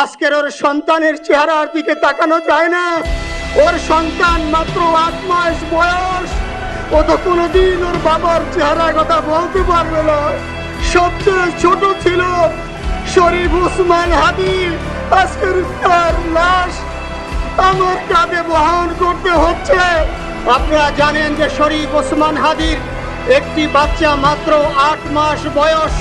আজকের ওর সন্তানের চেহারার দিকে তাকানো যায় না। ওর সন্তান মাত্র আট মাস বয়স। ও তো কোনোদিন ওর বাবার চেহারার কথা বলতে পারবে না। সবচেয়ে ছোট ছিল শরীফ উসমান হাদি। আজকের তার লাশ আমার কাঁধে বহন করতে হচ্ছে। আপনারা জানেন যে শরীফ ওসমান হাদির একটি বাচ্চা মাত্র আট মাস বয়স।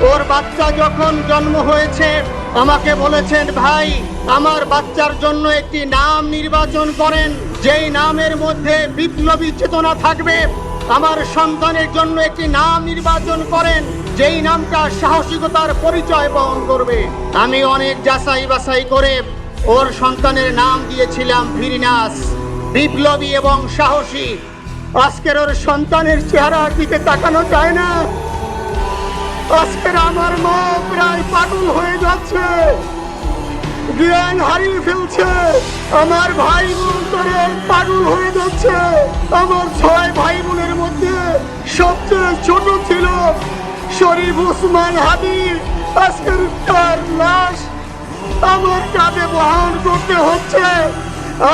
ওর বাচ্চা যখন জন্ম হয়েছে, আমাকে বলেছেন, ভাই, আমার বাচ্চার জন্য একটি নাম নির্বাচন করেন। যেই নামের মধ্যে বিপ্লবী চেতনা থাকবে, আমার সন্তানের জন্য একটি নাম নির্বাচন করেন। যেই নামটা সাহসিকতার পরিচয় বহন করবে। আমি অনেক যাচাই বাছাই করে ওর সন্তানের নাম দিয়েছিলাম ফিরিনাস বিপ্লবী এবং সাহসী। আজকের ওর সন্তানের চেহারার দিকে তাকানো যায় না। আজকের আমার মা প্রায় পাগল হয়ে যাচ্ছে। জ্ঞান হারিয়ে ফেলছে। আমার ভাই বোন তোরে পাগল হয়ে যাচ্ছে। আমার ছয় ভাই বোনের মধ্যে সবচেয়ে ছোট ছিল শরীফ উসমান হাবিব আজকের তার লাশ আমার কাঁধে বহন করতে হচ্ছে।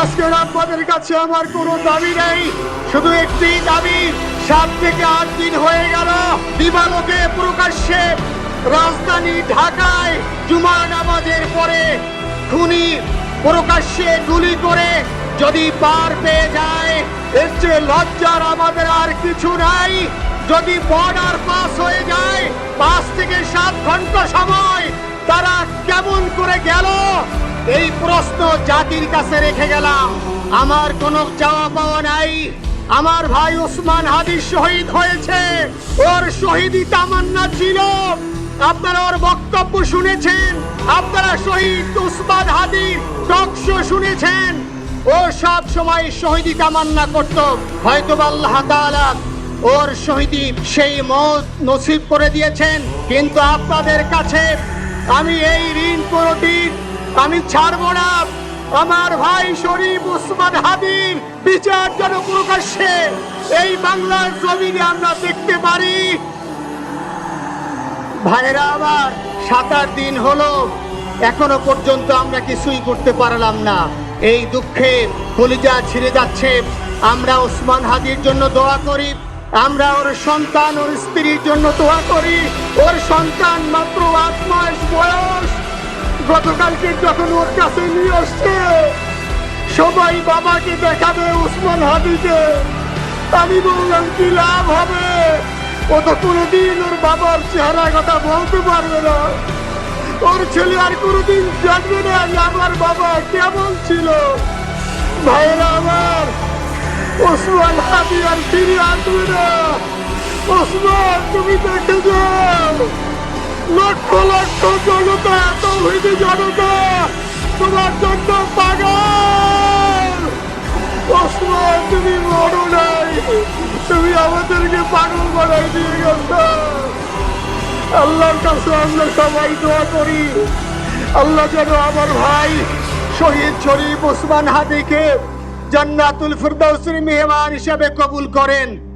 আজকের আপনাদের কাছে আমার কোনো দাবি নেই। শুধু একটি দাবি, সাত থেকে আট দিন হয়ে গেল দিবালোকে প্রকাশ্যে রাজধানী ঢাকায় জুমার নামাজের পরে খুনি প্রকাশ্যে গুলি করে যদি পার পেয়ে যায়, এর চেয়ে লজ্জার আমাদের আর কিছু নাই। যদি বর্ডার পাস হয়ে যায়, পাঁচ থেকে সাত ঘণ্টা সময় তারা কেমন করে গেল? এই প্রশ্ন জাতির কাছে রেখে গেলাম। আমার কোনো চাওয়া পাওয়া নাই। আমার ভাই ওসমান হাদি শহীদ হয়েছে। ওর শহীদি তামান্না ছিল। আপনারা ওর বক্তব্য শুনেছেন। আপনারা শহীদ উসমান হাদির টক শুনেছেন। ও সব সময় শহীদি তামান্না করত। হয়তো আল্লাহ তাআলা ওর শহীদি সেই মত নসিব করে দিয়েছেন। কিন্তু আপনাদের কাছে আমি এই ঋণ কোনটির আমি ছাড়বো না। আমার ভাই শরীফ উসমান হাদির বিচার যেন প্রকাশ্যে এই বাংলার জমিনে আমরা দেখতে পারি। ভাইরা আমার সাত আট দিন হলো, এখনও পর্যন্ত আমরা কিছুই করতে পারলাম না। এই দুঃখে কলিজা ছিঁড়ে যাচ্ছে। আমরা ওসমান হাদির জন্য দোয়া করি, আমরা ওর সন্তান ওর স্ত্রীর জন্য দোয়া করি। ওর সন্তান মাত্র আট মাস বয়স। গতকালকে যখন ওর কাছে নিয়ে আসছে, সবাই বাবাকে দেখাবে উসমান হাদিকে আমি বললাম, কি লাভ হবে? ও তো কোনোদিন ওর বাবার চেহারা কথা বলতে পারবে না। ওর ছেলে আর কোনোদিন জানবে না যে আমার বাবা কেমন ছিল। ভাইরা আমার, ওসমান হাবি আর ফিরে আসবে না। ওসমান, তুমি দেখে যাও। লক্ষ লক্ষ জনতা এত হইতে জনতা, তোমার জন্য পাগল। ওসমান, তুমি মরো নাই। তুমি আমাদেরকে পাগল বানাই দিয়ে গেছ। আল্লাহর কাছে আমরা সবাই দোয়া করি। আল্লাহ যেন আমার ভাই শহীদ শরীফ ওসমান হাদিকে জান্নাতুল ফিরদাউসের মেহমান হিসাবে কবুল করেন।